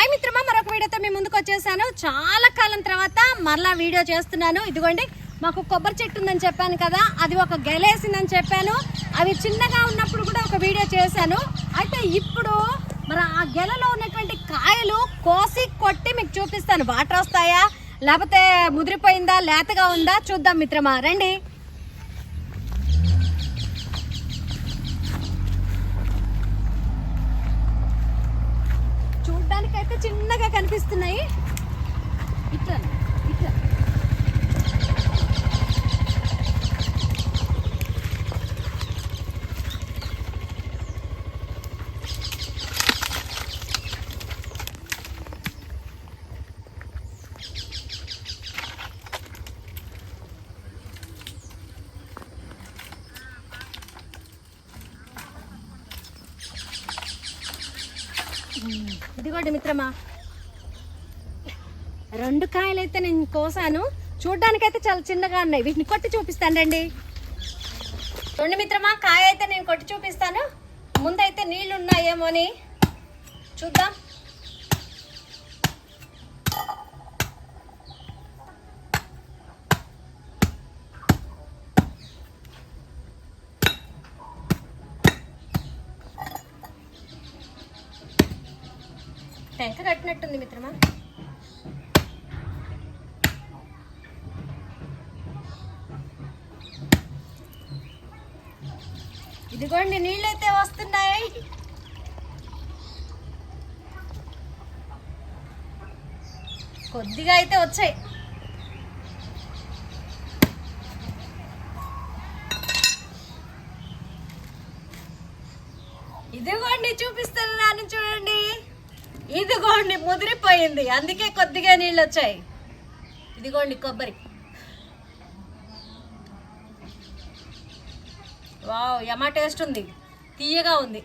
Hi మిత్రమా మరొక వీడియోతో మీ ముందుకు వచ్చేసాను. చాలా కాలం తర్వాత మరలా వీడియో చేస్తున్నాను. ఇదిగోండి మాకు కొబ్బరి చెట్టు ఉందని చెప్పాను కదా అది ఒక గెలేసిందని చెప్పాను. అవి చిన్నగా ఉన్నప్పుడు కూడా ఒక వీడియో చేశాను. అయితే ఇప్పుడు మరి ఆ గెలలో ఉన్నటువంటి కాయలు కోసి కొట్టి మీకు చూపిస్తాను. వాటర్ వస్తాయా? లేకపోతే ముదిరిపోయిందా? లేతగా ఉందా? చూద్దాం మిత్రమా. రండి చూడ్డానికైతే చిన్నగా కనిపిస్తున్నాయి. ఇట్లా ఇదిగోండి మిత్రమా. రెండు కాయలు అయితే నేను కోసాను. చూడ్డానికైతే చాలా చిన్నగా ఉన్నాయి. వీటిని కొట్టి చూపిస్తాను రండి. రెండు మిత్రమా కాయ అయితే నేను కొట్టి చూపిస్తాను. ముందైతే నీళ్ళు ఉన్నాయేమో అని చూద్దాం. టెంక కట్టినట్టుంది మిత్రమా? ఇదిగోండి నీళ్ళైతే వస్తున్నాయి. కొద్దిగా అయితే వచ్చాయి. ఇదిగోండి చూపిస్తాను నాన్న చూడండి. ఇదిగోండి ముదిరిపోయింది. అందుకే కొద్దిగా నీళ్ళు వచ్చాయి ఇదిగోండి కొబ్బరి. వావ్ యమా టేస్ట్ ఉంది. తీయగా ఉంది.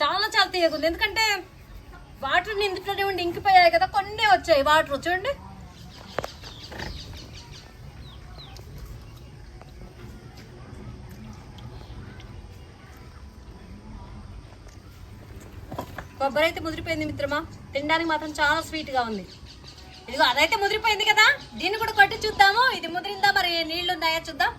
చాలా చాలా తీయగా ఉంది. ఎందుకంటే వాటర్ ఇందులోనే ఉండి ఇంకిపోయాయి కదా కొన్ని వచ్చాయి వాటర్. చూడండి. కొబ్బరి అయితే ముదిరిపోయింది మిత్రమా. తినడానికి మాత్రం చాలా స్వీట్గా ఉంది. ఇదిగో అదైతే ముదిరిపోయింది కదా. దీన్ని కూడా కొట్టి చూద్దాము. ఇది ముదిరిందా మరి? నీళ్ళు ఉన్నాయా చూద్దాం.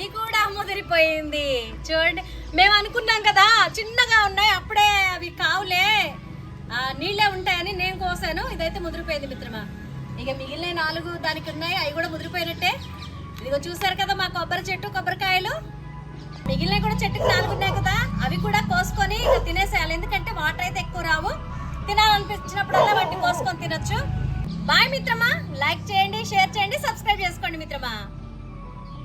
అది కూడా ముదిరిపోయింది చూడండి మేము అనుకున్నాం కదా చిన్నగా ఉన్నాయి అప్పుడే అవి కావులే. నీళ్ళే ఉంటాయని నేను కోసాను. ఇదైతే ముదిరిపోయింది మిత్రమా. ఇక మిగిలిన నాలుగు దానికి ఉన్నాయి అవి కూడా ముదిరిపోయినట్టే. ఇదిగో చూసారు కదా మా కొబ్బరి చెట్టు కొబ్బరికాయలు. మిగిలిన కూడా చెట్టుకి నాలుగు ఉన్నాయి కదా అవి కూడా కోసుకొని ఇక తినేసేయాలి. ఎందుకంటే వాటర్ అయితే ఎక్కువ రావు. తినాలనిపించినప్పుడల్లా వాటిని కోసుకొని తినొచ్చు. బాయ్ మిత్రమా. లైక్ చేయండి షేర్ చేయండి సబ్స్క్రైబ్ చేసుకోండి మిత్రమా.